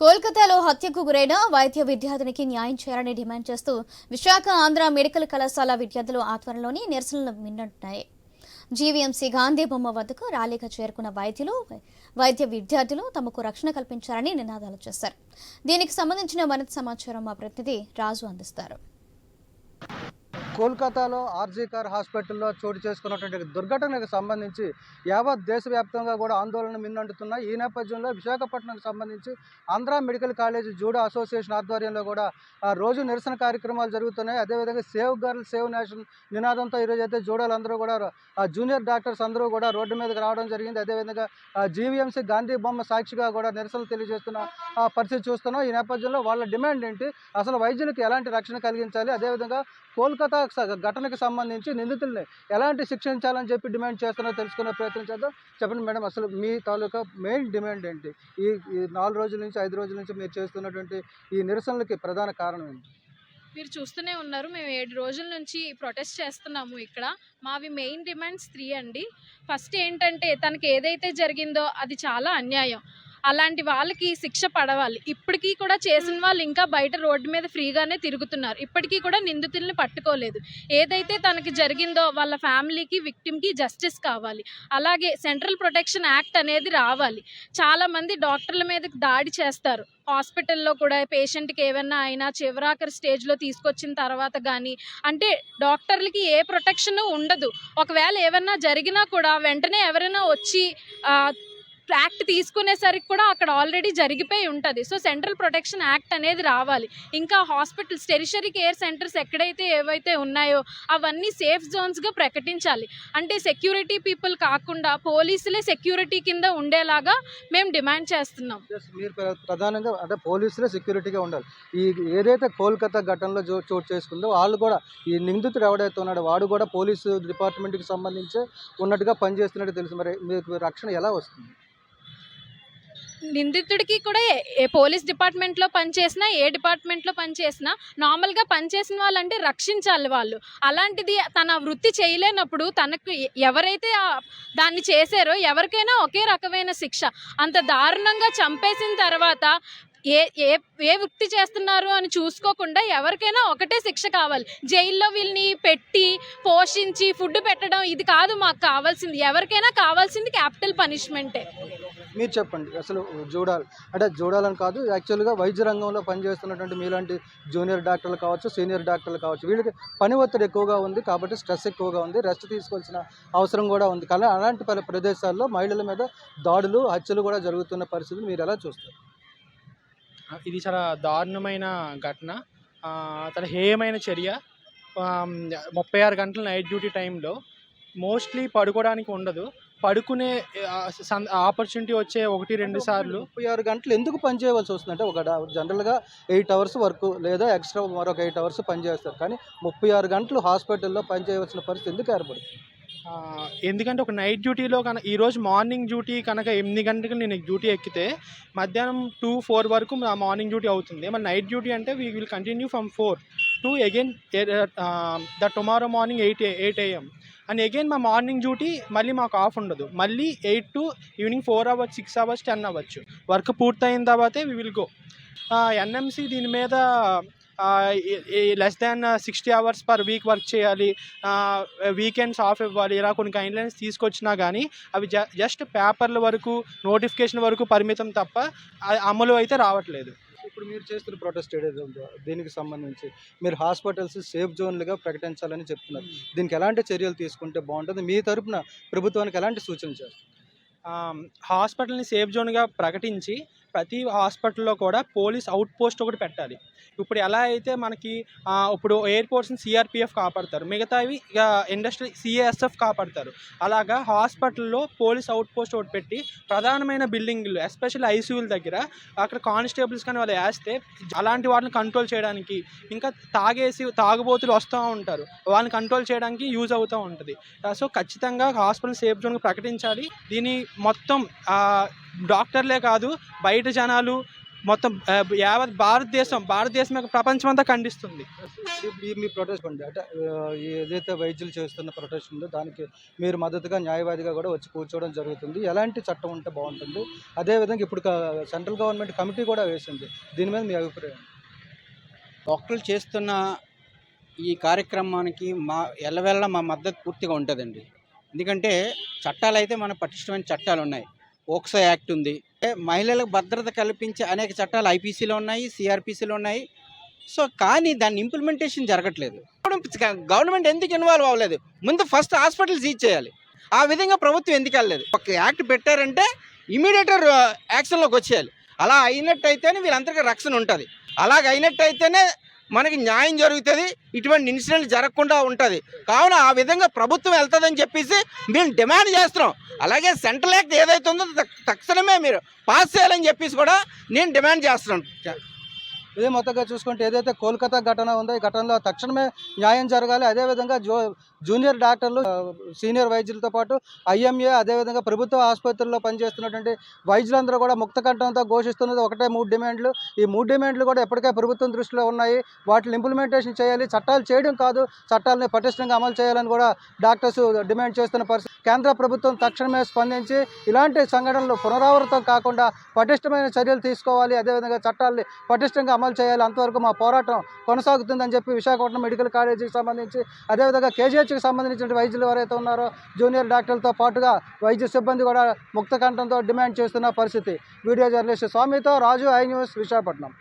కోల్కతాలో హత్యకు గురైన వైద్య విద్యార్థినికి న్యాయం చేయాలని డిమాండ్ చేస్తూ విశాఖ ఆంధ్ర మెడికల్ కళాశాల విద్యార్థులు ఆధ్వర్యంలోని నిరసనలు మిన్నంటున్నాయి జీవీఎంసీ గాంధీ బొమ్మ వద్దకు ర్యాలీగా చేరుకున్న వైద్యులు వైద్య విద్యార్థులు తమకు రక్షణ కల్పించాలని నినాదాలు చేశారు. దీనికి సంబంధించిన మరింత సమాచారం మా ప్రతినిధి రాజు అందిస్తారు. కోల్కతాలో ఆర్జీకార్ హాస్పిటల్లో చోటు చేసుకున్నటువంటి దుర్ఘటనకు సంబంధించి యావత్ దేశవ్యాప్తంగా కూడా ఆందోళన మిన్నంటుతున్నాయి. ఈ నేపథ్యంలో విశాఖపట్నంకి సంబంధించి Andhra medical college judo association ఆధ్వర్యంలో కూడా రోజు నిరసన కార్యక్రమాలు జరుగుతున్నాయి. అదేవిధంగా సేవ్ గర్ల్ సేవ్ నేషన్ నినాదంతో ఈరోజు అయితే జూడోలందరూ కూడా జూనియర్ డాక్టర్స్ అందరూ కూడా రోడ్డు మీదకి రావడం జరిగింది. అదేవిధంగా జీవీఎంసీ గాంధీ బొమ్మ సాక్షిగా కూడా నిరసనలు తెలియజేస్తున్న పరిస్థితి చూస్తున్నాం. ఈ నేపథ్యంలో వాళ్ళ డిమాండ్ ఏంటి? అసలు వైద్యులకు ఎలాంటి రక్షణ కలిగించాలి? అదేవిధంగా కోల్కతా ఘటనకు సంబంధించి నిందితుల్ని ఎలాంటి శిక్షించాలని చెప్పి డిమాండ్ చేస్తున్నారో తెలుసుకునే ప్రయత్నం చేద్దాం. చెప్పండి మేడం అసలు మీ తాలూకా మెయిన్ డిమాండ్ ఏంటి? ఈ ఈ నాలుగు రోజుల నుంచి ఐదు రోజుల నుంచి మీరు చేస్తున్నటువంటి ఈ నిరసనలకి ప్రధాన కారణం ఏంటి? మీరు చూస్తూనే ఉన్నారు మేము ఏడు రోజుల నుంచి ప్రొటెస్ట్ చేస్తున్నాము ఇక్కడ. మావి మెయిన్ డిమాండ్స్ త్రీ అండి. ఫస్ట్ ఏంటంటే తనకి ఏదైతే జరిగిందో అది చాలా అన్యాయం. అలాంటి వాళ్ళకి శిక్ష పడవాలి. ఇప్పటికీ కూడా చేసిన వాళ్ళు ఇంకా బయట రోడ్డు మీద ఫ్రీగానే తిరుగుతున్నారు. ఇప్పటికీ కూడా నిందితుల్ని పట్టుకోలేదు. ఏదైతే తనకి జరిగిందో వాళ్ళ ఫ్యామిలీకి విక్టిమ్కి జస్టిస్ కావాలి. అలాగే సెంట్రల్ ప్రొటెక్షన్ యాక్ట్ అనేది రావాలి. చాలామంది డాక్టర్ల మీదకి దాడి చేస్తారు. హాస్పిటల్లో కూడా పేషెంట్కి ఏమైనా అయినా చివరాఖరి స్టేజ్లో తీసుకొచ్చిన తర్వాత కానీ అంటే డాక్టర్లకి ఏ ప్రొటెక్షన్ ఉండదు. ఒకవేళ ఏమైనా జరిగినా కూడా వెంటనే ఎవరైనా వచ్చి యాక్ట్ తీసుకునేసరికి కూడా అక్కడ ఆల్రెడీ జరిగిపోయి ఉంటుంది. సో సెంట్రల్ ప్రొటెక్షన్ యాక్ట్ అనేది రావాలి. ఇంకా హాస్పిటల్స్ టెరిషరీ కేర్ సెంటర్స్ ఎక్కడైతే ఏవైతే ఉన్నాయో అవన్నీ సేఫ్ జోన్స్గా ప్రకటించాలి. అంటే సెక్యూరిటీ పీపుల్ కాకుండా పోలీసులే సెక్యూరిటీ కింద ఉండేలాగా మేము డిమాండ్ చేస్తున్నాం. మీరు ప్రధానంగా అంటే పోలీసులే సెక్యూరిటీగా ఉండాలి. ఈ ఏదైతే కోల్కతా ఘటనలో చోటు చేసుకుందో వాళ్ళు కూడా ఈ నిందితుడు ఎవడైతే ఉన్నాడో వాడు కూడా పోలీసు డిపార్ట్మెంట్కి సంబంధించి ఉన్నట్టుగా పనిచేస్తున్నట్టు తెలుసు. మరి మీకు రక్షణ ఎలా వస్తుంది? నిందితుడికి కూడా ఏ- పోలీస్ డిపార్ట్మెంట్లో పనిచేసినా ఏ డిపార్ట్మెంట్లో పనిచేసినా నార్మల్గా పనిచేసిన వాళ్ళంటే రక్షించాలి వాళ్ళు. అలాంటిది తన వృత్తి చేయలేనప్పుడు తనకు ఎవరైతే దాన్ని చేశారో ఎవరికైనా ఒకే రకమైన శిక్ష. అంత దారుణంగా చంపేసిన తర్వాత ఏ ఏ ఏ వృత్తి చేస్తున్నారు అని చూసుకోకుండా ఎవరికైనా ఒకటే శిక్ష కావాలి. జైల్లో వీళ్ళని పెట్టి పోషించి ఫుడ్ పెట్టడం ఇది కాదు మాకు కావాల్సింది. ఎవరికైనా కావాల్సింది క్యాపిటల్ పనిష్మెంటే. మీరు చెప్పండి అసలు చూడాలి అంటే చూడాలని కాదు యాక్చువల్గా వైద్య రంగంలో పనిచేస్తున్నటువంటి మీలాంటి జూనియర్ డాక్టర్లు కావచ్చు సీనియర్ డాక్టర్లు కావచ్చు వీళ్ళకి పని ఒత్తిడి ఎక్కువగా ఉంది కాబట్టి స్ట్రెస్ ఎక్కువగా ఉంది రెస్ట్ తీసుకోవాల్సిన అవసరం కూడా ఉంది. కానీ అలాంటి పలు ప్రదేశాల్లో మహిళల మీద దాడులు హత్యలు కూడా జరుగుతున్న పరిస్థితులు మీరు ఎలా చూస్తారు? ఇది చాలా దారుణమైన ఘటన. తన హేయమైన చర్య. ముప్పై ఆరు గంటల నైట్ డ్యూటీ టైంలో మోస్ట్లీ పడుకోవడానికి ఉండదు. పడుకునే ఆపర్చునిటీ వచ్చే ఒకటి రెండు సార్లు. ముప్పై ఆరు గంటలు ఎందుకు పని చేయవలసి వస్తుంది? అంటే ఒక జనరల్గా ఎయిట్ అవర్స్ వర్క్ లేదా ఎక్స్ట్రా మరొక ఎయిట్ అవర్స్ పని చేస్తారు. కానీ ముప్పై ఆరు గంటలు హాస్పిటల్లో పని చేయవలసిన పరిస్థితి ఎందుకు ఏర్పడుతుంది? ఎందుకంటే ఒక నైట్ డ్యూటీలో కనుక ఈరోజు మార్నింగ్ డ్యూటీ కనుక ఎనిమిది గంటలకు నేను డ్యూటీ ఎక్కితే మధ్యాహ్నం టూ ఫోర్ వరకు నా మార్నింగ్ డ్యూటీ అవుతుంది. మరి నైట్ డ్యూటీ అంటే we will continue from four to again the tomorrow morning eight eight AM and again మా మార్నింగ్ డ్యూటీ మళ్ళీ మాకు ఆఫ్ ఉండదు. మళ్ళీ eight to evening four hours six hours ten అవ్వచ్చు వర్క్ పూర్తయిన తర్వాతే వి విల్ గో ఎన్ఎంసి దీని మీద less than sixty hours per week work చేయాలి. వీకెండ్స్ ఆఫ్ ఇవ్వాలి. ఇలా కొన్ని గైడ్లైన్స్ తీసుకొచ్చినా కానీ అవి జ జస్ట్ పేపర్ల వరకు నోటిఫికేషన్ వరకు పరిమితం తప్ప అమలు అయితే రావట్లేదు. ఇప్పుడు మీరు చేస్తున్న ప్రొటెస్ట్ ఏదైతే ఉందో దీనికి సంబంధించి మీరు హాస్పిటల్స్ సేఫ్ జోన్లుగా ప్రకటించాలని చెప్తున్నారు. దీనికి ఎలాంటి చర్యలు తీసుకుంటే బాగుంటుంది? మీ తరపున ప్రభుత్వానికి ఎలాంటి సూచనలు చేస్తారు? హాస్పిటల్ని సేఫ్ జోన్గా ప్రకటించి ప్రతి హాస్పిటల్లో కూడా పోలీస్ అవుట్ పోస్ట్ ఒకటి పెట్టాలి. ఇప్పుడు ఎలా అయితే మనకి ఇప్పుడు ఎయిర్పోర్ట్స్ని సిఆర్పిఎఫ్ కాపాడతారు మిగతావి ఇక ఇండస్ట్రీ సిఏఎస్ఎఫ్ కాపాడతారు. అలాగా హాస్పిటల్లో పోలీస్ అవుట్ పోస్ట్ ఒకటి పెట్టి ప్రధానమైన బిల్డింగ్లు ఎస్పెషల్ ఐసీయూల దగ్గర అక్కడ కానిస్టేబుల్స్ కానీ వాళ్ళు వేస్తే అలాంటి వాటిని కంట్రోల్ చేయడానికి ఇంకా తాగేసి తాగుబోతులు వస్తూ ఉంటారు. వాళ్ళని కంట్రోల్ చేయడానికి యూజ్ అవుతూ ఉంటుంది. సో ఖచ్చితంగా హాస్పిటల్ సేఫ్ జోన్ ప్రకటించాలి. దీని మొత్తం డాక్టర్లే కాదు బయట జనాలు మొత్తం ఆ, యావత్ భారతదేశం భారతదేశం యొక్క ప్రపంచం అంతా ఖండిస్తుంది మీ ప్రొటెస్ట్ ఉంది అంటే ఏదైతే వైద్యులు చేస్తున్న ప్రొటెస్ట్ ఉందో దానికి మీరు మద్దతుగా న్యాయవాదిగా కూడా వచ్చి కూర్చోవడం జరుగుతుంది. ఎలాంటి చట్టం ఉంటే బాగుంటుంది? అదేవిధంగా ఇప్పుడు సెంట్రల్ గవర్నమెంట్ కమిటీ కూడా వేసింది. దీని మీద మీ అభిప్రాయం? డాక్టర్లు చేస్తున్న ఈ కార్యక్రమానికి మా ఎల్లవెల్ల మా మద్దతు పూర్తిగా ఉంటుందండి. ఎందుకంటే చట్టాలు అయితే మన పటిష్టమైన చట్టాలు ఉన్నాయి ఓక్సో యాక్ట్ ఉంది. మహిళలకు భద్రత కల్పించే అనేక చట్టాలు ఐపీసీలో ఉన్నాయి సిఆర్పిసిలో ఉన్నాయి. సో కానీ దాని ఇంప్లిమెంటేషన్ జరగట్లేదు. గవర్నమెంట్ ఎందుకు ఇన్వాల్వ్ అవ్వలేదు? ముందు ఫస్ట్ హాస్పిటల్ సీజ్ చేయాలి. ఆ విధంగా ప్రభుత్వం ఎందుకు వెళ్ళలేదు? ఒక యాక్ట్ పెట్టారంటే ఇమీడియట్ యాక్షన్లోకి వచ్చేయాలి. అలా అయినట్టయితేనే వీళ్ళందరికీ రక్షణ ఉంటుంది. అలాగ అయినట్టయితేనే మనకి న్యాయం జరుగుతుంది. ఇటువంటి ఇన్సిడెంట్ జరగకుండా ఉంటుంది. కావున ఆ విధంగా ప్రభుత్వం వెళ్తుందని చెప్పేసి మేము డిమాండ్ చేస్తున్నాం. అలాగే సెంట్రల్ యాక్ట్ ఏదైతే ఉందో తక్షణమే మీరు పాస్ చేయాలని చెప్పేసి కూడా నేను డిమాండ్ చేస్తున్నాను. ఇదే మొత్తంగా చూసుకుంటే ఏదైతే కోల్కతా ఘటన ఉందో ఈ ఘటనలో తక్షణమే న్యాయం జరగాలి. అదేవిధంగా జో జూనియర్ డాక్టర్లు సీనియర్ వైద్యులతో పాటు ఐఎంఏ అదేవిధంగా ప్రభుత్వ ఆసుపత్రుల్లో పనిచేస్తున్నటువంటి వైద్యులందరూ కూడా ముక్త కంఠంతో ఘోషిస్తున్నది ఒకటే మూడు డిమాండ్లు. ఈ మూడు డిమాండ్లు కూడా ఎప్పటికే ప్రభుత్వం దృష్టిలో ఉన్నాయి. వాటిని ఇంప్లిమెంటేషన్ చేయాలి. చట్టాలు చేయడం కాదు చట్టాలని పటిష్టంగా అమలు చేయాలని కూడా డాక్టర్స్ డిమాండ్ చేస్తున్న పరిస్థితి. కేంద్ర ప్రభుత్వం తక్షణమే స్పందించి ఇలాంటి సంఘటనలు పునరావృతం కాకుండా పటిష్టమైన చర్యలు తీసుకోవాలి. అదేవిధంగా చట్టాలని పటిష్టంగా అమలు చేయాలి. అంతవరకు మా పోరాటం కొనసాగుతుందని చెప్పి విశాఖపట్నం మెడికల్ కాలేజీకి సంబంధించి అదేవిధంగా పరీక్షకు సంబంధించిన వైద్యులు ఎవరైతే ఉన్నారో జూనియర్ డాక్టర్లతో పాటుగా వైద్య సిబ్బంది కూడా ముక్త కంఠంతో డిమాండ్ చేస్తున్న పరిస్థితి. వీడియో జర్నలిస్ట్ స్వామితో రాజు ఐ న్యూస్ విశాఖపట్నం.